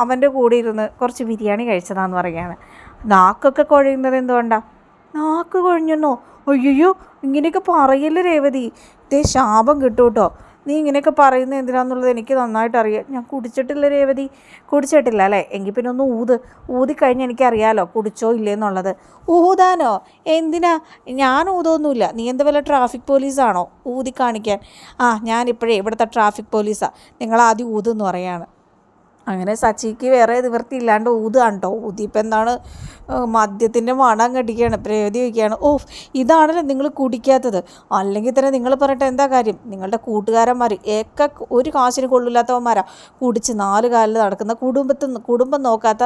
അവന്റെ കൂടെ ഇരുന്ന് കുറച്ച് ബിരിയാണി കഴിച്ചതാന്ന് പറയുകയാണ്. നാക്കൊക്കെ കുഴയുന്നത് എന്തുകൊണ്ടാ? നാക്ക് കുഴഞ്ഞെന്നോ? അയ്യോ ഇങ്ങനെയൊക്കെ പറയല്ലേ രേവതി. ഇതേ ശാപം കിട്ടും കേട്ടോ നീ ഇങ്ങനെയൊക്കെ പറയുന്നത് എന്തിനാന്നുള്ളത് എനിക്ക് നന്നായിട്ട് അറിയാം ഞാൻ കുടിച്ചിട്ടില്ല രേവതി. കുടിച്ചിട്ടില്ല അല്ലേ? എങ്കിൽ പിന്നെ ഒന്ന് ഊത്. ഊതിക്കഴിഞ്ഞാൽ എനിക്കറിയാലോ കുടിച്ചോ ഇല്ലേന്നുള്ളത്. ഊതാനോ? എന്തിനാ? ഞാൻ ഊതൊന്നുമില്ല. നീ എന്താ വല്ല ട്രാഫിക് പോലീസാണോ ഊതി കാണിക്കാൻ ആ ഞാനിപ്പോഴേ ഇവിടുത്തെ ട്രാഫിക് പോലീസാണ് നിങ്ങൾ ആദ്യം ഊതെന്ന് പറയാണ്. അങ്ങനെ സച്ചിക്ക് വേറെ നിവൃത്തി ഇല്ലാണ്ട് ഊതുകയാണ് കേട്ടോ ഊതിയിപ്പോൾ എന്താണ് മദ്യത്തിന്റെ മണം കടിക്കുകയാണ് പ്രേതി വയ്ക്കുകയാണ് ഓ ഇതാണല്ലോ നിങ്ങൾ കുടിക്കാത്തത്. അല്ലെങ്കിൽ തന്നെ നിങ്ങൾ പറഞ്ഞിട്ട് എന്താ കാര്യം? നിങ്ങളുടെ കൂട്ടുകാരന്മാർ ഏക്ക ഒരു കാശിന് കൊള്ളില്ലാത്തവന്മാരാ. കുടിച്ച് നാല് കാലിൽ നടക്കുന്ന കുടുംബത്തിൽ കുടുംബം നോക്കാത്ത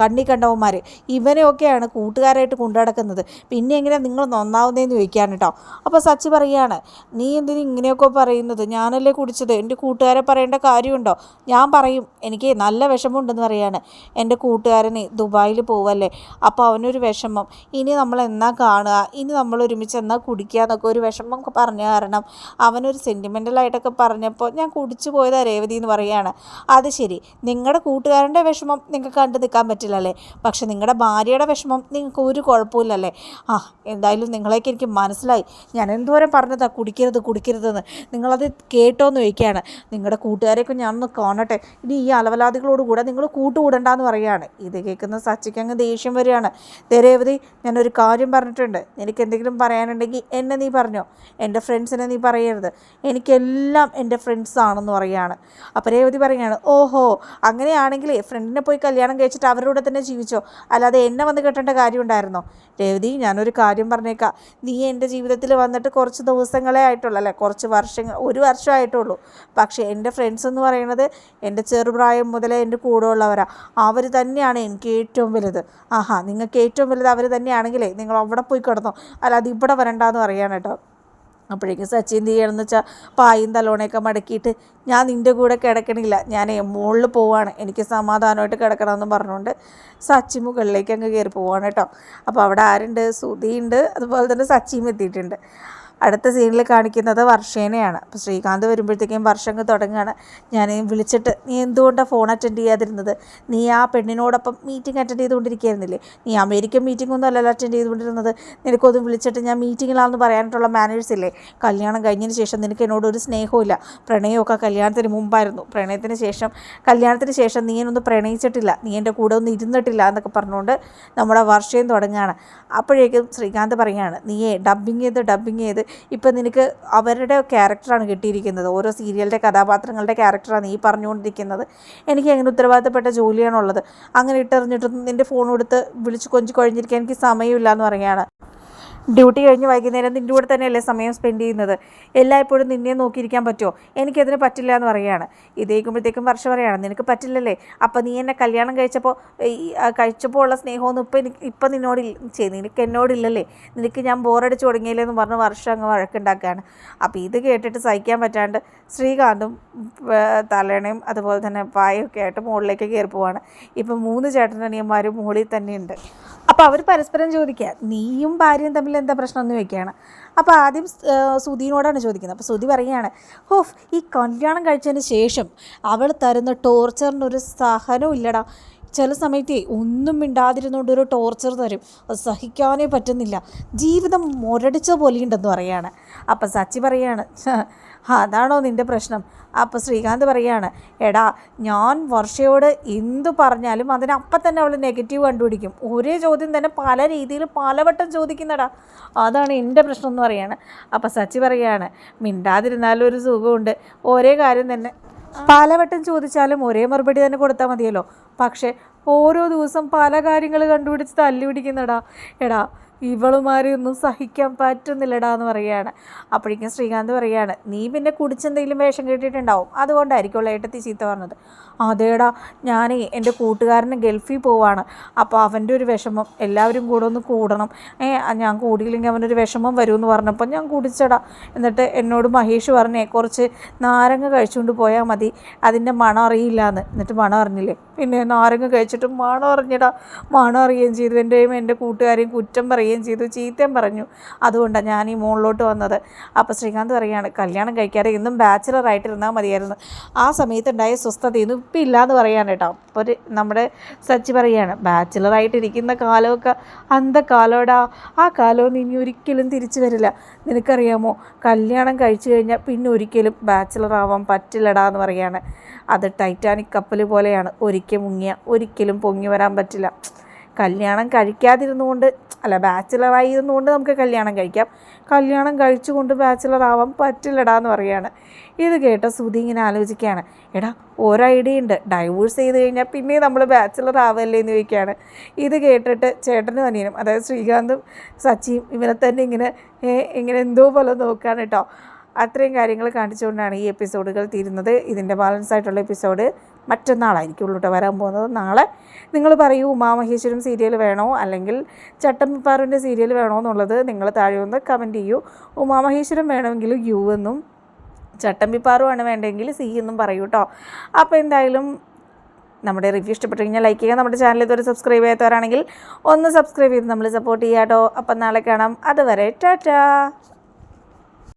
കണ്ണി കണ്ടവന്മാർ ഇവനെയൊക്കെയാണ് കൂട്ടുകാരായിട്ട് കൊണ്ടുനടക്കുന്നത് പിന്നെ എങ്ങനെയാണ് നിങ്ങൾ നന്നാവുന്നതെന്ന് ചോദിക്കുകയാണ് കേട്ടോ അപ്പോൾ സച്ചി പറയുകയാണ് നീ എന്തിനു ഇങ്ങനെയൊക്കെ പറയുന്നത്? ഞാനല്ലേ കുടിച്ചത്. എന്റെ കൂട്ടുകാരെ പറയേണ്ട കാര്യമുണ്ടോ? ഞാൻ പറയും. എനിക്ക് നല്ല വിഷമമുണ്ടെന്ന് പറയാണ്. എന്റെ കൂട്ടുകാരൻ ദുബായിൽ പോവല്ലേ? അപ്പോൾ അവനൊരു വിഷമം. ഇനി നമ്മൾ എന്നാ കാണുക? ഇനി നമ്മൾ ഒരുമിച്ച് എന്നാ കുടിക്കുക എന്നൊക്കെ ഒരു വിഷമം പറഞ്ഞ കാരണം അവനൊരു സെന്റിമെന്റലായിട്ടൊക്കെ പറഞ്ഞപ്പോൾ ഞാൻ കുടിച്ചു പോയതാ രേവതി എന്ന് പറയുകയാണ്. അത് ശരി. നിങ്ങളുടെ കൂട്ടുകാരന്റെ വിഷമം നിങ്ങൾക്ക് കണ്ടു നിൽക്കാൻ പറ്റില്ലല്ലേ? പക്ഷെ നിങ്ങളുടെ ഭാര്യയുടെ വിഷമം നിങ്ങൾക്ക് ഒരു കുഴപ്പമില്ലല്ലേ? ആ എന്തായാലും നിങ്ങളേക്ക് എനിക്ക് മനസ്സിലായി. ഞാൻ എന്തോരം പറഞ്ഞതാ കുടിക്കരുത് കുടിക്കരുതെന്ന്. നിങ്ങളത് കേട്ടോന്ന് ചോദിക്കുകയാണ്. നിങ്ങളുടെ കൂട്ടുകാരെയൊക്കെ ഞാനൊന്ന് കാണട്ടെ. ഇനി ഈ അലവലാദികളോട് കൂടെ നിങ്ങൾ കൂട്ടുകൂടണ്ടെന്ന് പറയുകയാണ്. ഇത് കേൾക്കുന്ന സച്ചിക്ക് അങ്ങ് ദേഷ്യം വരികയാണ്. ദേരേവതി ഞാനൊരു കാര്യം പറഞ്ഞിട്ടുണ്ട്. നിനക്ക് എന്തെങ്കിലും പറയാനുണ്ടെങ്കിൽ എന്നെ നീ പറഞ്ഞോ. എന്റെ ഫ്രണ്ട്സിനെ നീ പറയരുത്. എനിക്കെല്ലാം എന്റെ ഫ്രണ്ട്സാണെന്ന് പറയുകയാണ്. അപ്പോൾ രേവതി പറയുകയാണ് ഓഹോ അങ്ങനെയാണെങ്കിൽ ഫ്രണ്ടിനെ പോയി കല്യാണം കഴിച്ചിട്ട് അവരുടെ തന്നെ ജീവിച്ചോ? അല്ലാതെ എന്നെ വന്ന് കെട്ടേണ്ട കാര്യമുണ്ടായിരുന്നോ രേവതി ഞാനൊരു കാര്യം പറഞ്ഞേക്കാം. നീ എന്റെ ജീവിതത്തിൽ വന്നിട്ട് കുറച്ച് ദിവസങ്ങളെ ആയിട്ടുള്ളൂ. അല്ലേ കുറച്ച് വർഷങ്ങൾ ഒരു വർഷമായിട്ടുള്ളൂ. പക്ഷേ എന്റെ ഫ്രണ്ട്സ് എന്ന് പറയുന്നത് എന്റെ ചെറുപ്രായം മുതലേ എന്റെ കൂടെ ഉള്ളവരാ അവർ തന്നെയാണ് എനിക്ക് ഏറ്റവും വലുത്. ആഹാ നിങ്ങൾക്ക് ഏറ്റവും വലുത് അവർ തന്നെയാണെങ്കിലേ നിങ്ങൾ അവിടെ പോയി കിടന്നോ. അല്ലാതെ ഇവിടെ വരണ്ടെന്ന് പറയാണ് കേട്ടോ. അപ്പോഴേക്കും സച്ചിൻ എന്ത് ചെയ്യണമെന്ന് വെച്ചാൽ പായും തലോണയൊക്കെ മടക്കിയിട്ട് ഞാൻ നിന്റെ കൂടെ കിടക്കണില്ല. ഞാൻ മുകളിൽ പോവാണ്. എനിക്ക് സമാധാനമായിട്ട് കിടക്കണമെന്ന് പറഞ്ഞുകൊണ്ട് സച്ചി മുകളിലേക്ക് അങ്ങ് കയറി പോവാണ് കേട്ടോ. അപ്പോൾ അവിടെ ആരുണ്ട്? സുധിയുണ്ട് അതുപോലെ തന്നെ സച്ചിയും എത്തിയിട്ടുണ്ട്. അടുത്ത സീനിൽ കാണിക്കുന്നത് വർഷേനെയാണ്. അപ്പോൾ ശ്രീകാന്ത് വരുമ്പോഴത്തേക്കും വർഷം തുടങ്ങുകയാണ്. ഞാൻ വിളിച്ചിട്ട് നീ എന്തുകൊണ്ടാണ് ഫോൺ അറ്റൻഡ് ചെയ്യാതിരുന്നത്? നീ ആ പെണ്ണിനോടൊപ്പം മീറ്റിംഗ് അറ്റൻഡ് ചെയ്തുകൊണ്ടിരിക്കുകയായിരുന്നില്ലേ? നീ അമേരിക്കൻ മീറ്റിംഗ് ഒന്നും അല്ലല്ലോ അറ്റൻഡ് ചെയ്തുകൊണ്ടിരുന്നത്. നിനക്കൊന്നും വിളിച്ചിട്ട് ഞാൻ മീറ്റിങ്ങിലാണെന്ന് പറയാനായിട്ടുള്ള മാനേഴ്സ് ഇല്ലേ? കല്യാണം കഴിഞ്ഞതിന് ശേഷം നിനക്ക് എന്നോട് ഒരു സ്നേഹമില്ല പ്രണയമൊക്കെ കല്യാണത്തിന് മുമ്പായിരുന്നു. പ്രണയത്തിന് ശേഷം കല്യാണത്തിന് ശേഷം നീ എന്നൊന്ന് പ്രണയിച്ചിട്ടില്ല. നീ എന്റെ കൂടെ ഒന്നും ഇരുന്നിട്ടില്ല എന്നൊക്കെ പറഞ്ഞുകൊണ്ട് നമ്മുടെ വർഷയും തുടങ്ങുകയാണ്. അപ്പോഴേക്കും ശ്രീകാന്ത് പറയുകയാണ് നീയേ ഡബ്ബിങ് ചെയ്ത് ഡബ്ബിങ് ചെയ്ത് ഇപ്പം നിനക്ക് അവരുടെ ക്യാരക്ടറാണ് കിട്ടിയിരിക്കുന്നത്. ഓരോ സീരിയലിന്റെ കഥാപാത്രങ്ങളുടെ ക്യാരക്ടറാണ് നീ പറഞ്ഞുകൊണ്ടിരിക്കുന്നത്. എനിക്ക് അങ്ങനെ ഉത്തരവാദിത്തപ്പെട്ട ജോലിയാണുള്ളത്? അങ്ങനെ ഇട്ടെറിഞ്ഞിട്ടൊന്നും നിന്റെ ഫോൺ കൊടുത്ത് വിളിച്ച് കൊഞ്ചു കഴിഞ്ഞിരിക്കാൻ എനിക്ക് സമയമില്ല എന്ന് പറയുകയാണ്. ഡ്യൂട്ടി കഴിഞ്ഞ് വൈകുന്നേരം നിന്റെ കൂടെ തന്നെയല്ലേ സമയം സ്പെൻഡ് ചെയ്യുന്നത്? എല്ലായ്പ്പോഴും നിന്നെ നോക്കിയിരിക്കാൻ പറ്റുമോ? എനിക്കതിന് പറ്റില്ല എന്ന് പറയുകയാണ്. ഇതേക്കുമ്പോഴത്തേക്കും വർഷം പറയുകയാണ് നിനക്ക് പറ്റില്ലല്ലേ? അപ്പോൾ നീ എന്നെ കല്യാണം കഴിച്ചപ്പോൾ കഴിച്ചപ്പോൾ ഉള്ള സ്നേഹമൊന്നും ഇപ്പം എനിക്ക് ഇപ്പം നിന്നോട് നിനക്ക് എന്നോടില്ലല്ലേ നിനക്ക് ഞാൻ ബോറടിച്ച് തുടങ്ങിയില്ലേ? എന്ന് പറഞ്ഞ് വർഷം അങ്ങ് വഴക്കുണ്ടാക്കുകയാണ്. അപ്പോൾ ഇത് കേട്ടിട്ട് സഹിക്കാൻ പറ്റാണ്ട് ശ്രീകാന്തും തലേണയും അതുപോലെ തന്നെ പായൊക്കെ ആയിട്ട് മുകളിലേക്ക് കയറി പോവാണ് ഇപ്പം മൂന്ന് ചേട്ടനനിയന്മാരും മുകളിൽ തന്നെയുണ്ട്. അപ്പോൾ അവർ പരസ്പരം ചോദിക്കുക നീയും ഭാര്യയും തമ്മിൽ എന്താ പ്രശ്നം? എന്ന് ചോദിക്കുകയാണ്. അപ്പോൾ ആദ്യം സുധീനോടാണ് ചോദിക്കുന്നത്. അപ്പോൾ സുധി പറയുകയാണ് ഓഫ് ഈ കല്യാണം കഴിച്ചതിന് ശേഷം അവൾ തരുന്ന ടോർച്ചറിനൊരു സഹനവും ഇല്ലടാ. ചില സമയത്തെ ഒന്നും മിണ്ടാതിരുന്നുകൊണ്ട് ഒരു ടോർച്ചർ തരും. അത് സഹിക്കാനേ പറ്റുന്നില്ല. ജീവിതം മുരടിച്ച പോലെയുണ്ടെന്ന് പറയുകയാണ് അപ്പം സച്ചി പറയാണ് അതാണോ നിന്റെ പ്രശ്നം? അപ്പോൾ ശ്രീകാന്ത് പറയാണ് എടാ ഞാൻ വർഷയോട് എന്തു പറഞ്ഞാലും അതിനപ്പം തന്നെ അവൾ നെഗറ്റീവ് കണ്ടുപിടിക്കും. ഒരേ ചോദ്യം തന്നെ പല രീതിയിൽ പലവട്ടം ചോദിക്കുന്നടാ. അതാണ് എന്റെ പ്രശ്നം എന്ന് പറയാണ്. അപ്പം സച്ചി പറയാണ് മിണ്ടാതിരുന്നാലും ഒരു സുഖമുണ്ട്. ഒരേ കാര്യം തന്നെ. പലവട്ടം ചോദിച്ചാലും ഒരേ മറുപടി തന്നെ കൊടുത്താൽ മതിയല്ലോ. പക്ഷേ ഓരോ ദിവസം പല കാര്യങ്ങൾ കണ്ടുപിടിച്ച് തല്ലി പിടിക്കുന്നടാ എടാ ഇവളുമാരെ ഒന്നും സഹിക്കാൻ പറ്റുന്നില്ലടാ എന്ന് പറയുകയാണ്. അപ്പോഴേക്കും ശ്രീകാന്ത് പറയുകയാണ് നീ പിന്നെ കുടിച്ചെന്തെങ്കിലും വേഷം കെട്ടിയിട്ടുണ്ടാവും. അതുകൊണ്ടായിരിക്കും ഏട്ടത്തി ചീത്ത പറഞ്ഞത്. അതേടാ ഞാനേ എന്റെ കൂട്ടുകാരന് ഗൾഫിൽ പോവാണ്. അപ്പോൾ അവന്റെ ഒരു വിഷമം എല്ലാവരും കൂടെ ഒന്ന് കൂടണം. ഏ ഞാൻ കൂടിയില്ലെങ്കിൽ അവനൊരു വിഷമം വരുമെന്ന് പറഞ്ഞപ്പോൾ ഞാൻ കുടിച്ചടാ. എന്നിട്ട് എന്നോട് മഹേഷ് പറഞ്ഞേ കുറച്ച് നാരങ്ങ കഴിച്ചുകൊണ്ട് പോയാൽ മതി അതിന്റെ മണം അറിയില്ല എന്ന് എന്നിട്ട് മണം അറിഞ്ഞില്ലേ? പിന്നെ നാരങ്ങ കഴിച്ചിട്ട് മണം അറിഞ്ഞടാ. മണം അറിയുകയും ചെയ്തു. എന്റെയും എന്റെ കൂട്ടുകാരെയും കുറ്റം പറയുകയും ചെയ്തു. ചീത്തയും പറഞ്ഞു. അതുകൊണ്ടാണ് ഞാൻ ഈ മുകളിലോട്ട് വന്നത്. അപ്പോൾ ശ്രീകാന്ത് പറയുകയാണ് കല്യാണം കഴിക്കാതെ ഇന്നും ബാച്ചിലർ ആയിട്ടിരുന്നാൽ മതിയായിരുന്നു. ആ സമയത്തുണ്ടായ സ്വസ്ഥതയൊന്നും ഇപ്പം എന്ന് പറയാണ് കേട്ടോ. അപ്പോൾ ഒരു നമ്മുടെ സച്ചി പറയുകയാണ് ബാച്ചിലറായിട്ടിരിക്കുന്ന കാലമൊക്കെ അന്ധകാലോടാ. ആ കാലമൊന്നും ഇനി ഒരിക്കലും തിരിച്ചു വരില്ല. നിനക്കറിയാമോ കല്യാണം കഴിച്ചു കഴിഞ്ഞാൽ പിന്നെ ഒരിക്കലും ബാച്ചിലറാവാൻ പറ്റില്ലടാ എന്ന് പറയാണ്. അത് ടൈറ്റാനിക് കപ്പൽ പോലെയാണ്. ഒരിക്കൽ മുങ്ങിയ ഒരിക്കലും പൊങ്ങി വരാൻ പറ്റില്ല. കല്യാണം കഴിക്കാതിരുന്നുകൊണ്ട് അല്ല ബാച്ചിലറായിരുന്നുകൊണ്ട് നമുക്ക് കല്യാണം കഴിക്കാം. കല്യാണം കഴിച്ചുകൊണ്ട് ബാച്ചിലർ ആവാൻ പറ്റില്ലടാ എന്ന് പറയുകയാണ് ഇത് കേട്ട സുധി ഇങ്ങനെ ആലോചിക്കുകയാണ്. എടാ ഓരോ ഐഡിയ ഉണ്ട്. ഡൈവോഴ്സ് ചെയ്ത് കഴിഞ്ഞാൽ പിന്നെ നമ്മൾ ബാച്ചിലർ ആവല്ലേ എന്ന് ചോദിക്കുകയാണ്. ഇത് കേട്ടിട്ട് ചേട്ടനും അനിയനും അതായത് ശ്രീകാന്തും സച്ചിയും ഇവനെ തന്നെ ഇങ്ങനെ ഇങ്ങനെ എന്തോ പോലെ നോക്കുകയാണ് കേട്ടോ. അത്രയും കാര്യങ്ങൾ കാണിച്ചുകൊണ്ടാണ് ഈ എപ്പിസോഡുകൾ തീരുന്നത്. ഇതിന്റെ ബാലൻസ് ആയിട്ടുള്ള എപ്പിസോഡ് മറ്റന്നാളായിരിക്കുള്ളൂ ഉള്ളൂ വരാൻ പോകുന്നത്. നാളെ നിങ്ങൾ പറയൂ ഉമാമഹേശ്വരം സീരിയൽ വേണോ? അല്ലെങ്കിൽ ചട്ടമ്പിപ്പാറിന്റെ സീരിയൽ വേണോ എന്നുള്ളത് നിങ്ങൾ താഴെ ഒന്ന് കമന്റ് ചെയ്യൂ. ഉമാമഹേശ്വരം വേണമെങ്കിൽ യു എന്നും ചട്ടമ്പിപ്പാറുമാണ് വേണ്ടെങ്കിൽ സി എന്നും പറയൂ കേട്ടോ അപ്പോൾ എന്തായാലും നമ്മുടെ റിവ്യൂ ഇഷ്ടപ്പെട്ടു കഴിഞ്ഞാൽ ലൈക്ക് ചെയ്യുക. നമ്മുടെ ചാനൽ ഇതുവരെ സബ്സ്ക്രൈബ് ചെയ്യാത്തവരാണെങ്കിൽ ഒന്ന് സബ്സ്ക്രൈബ് ചെയ്ത് നമ്മൾ സപ്പോർട്ട് ചെയ്യാം കേട്ടോ അപ്പം നാളെ കാണാം. അതുവരെ ടാറ്റാ.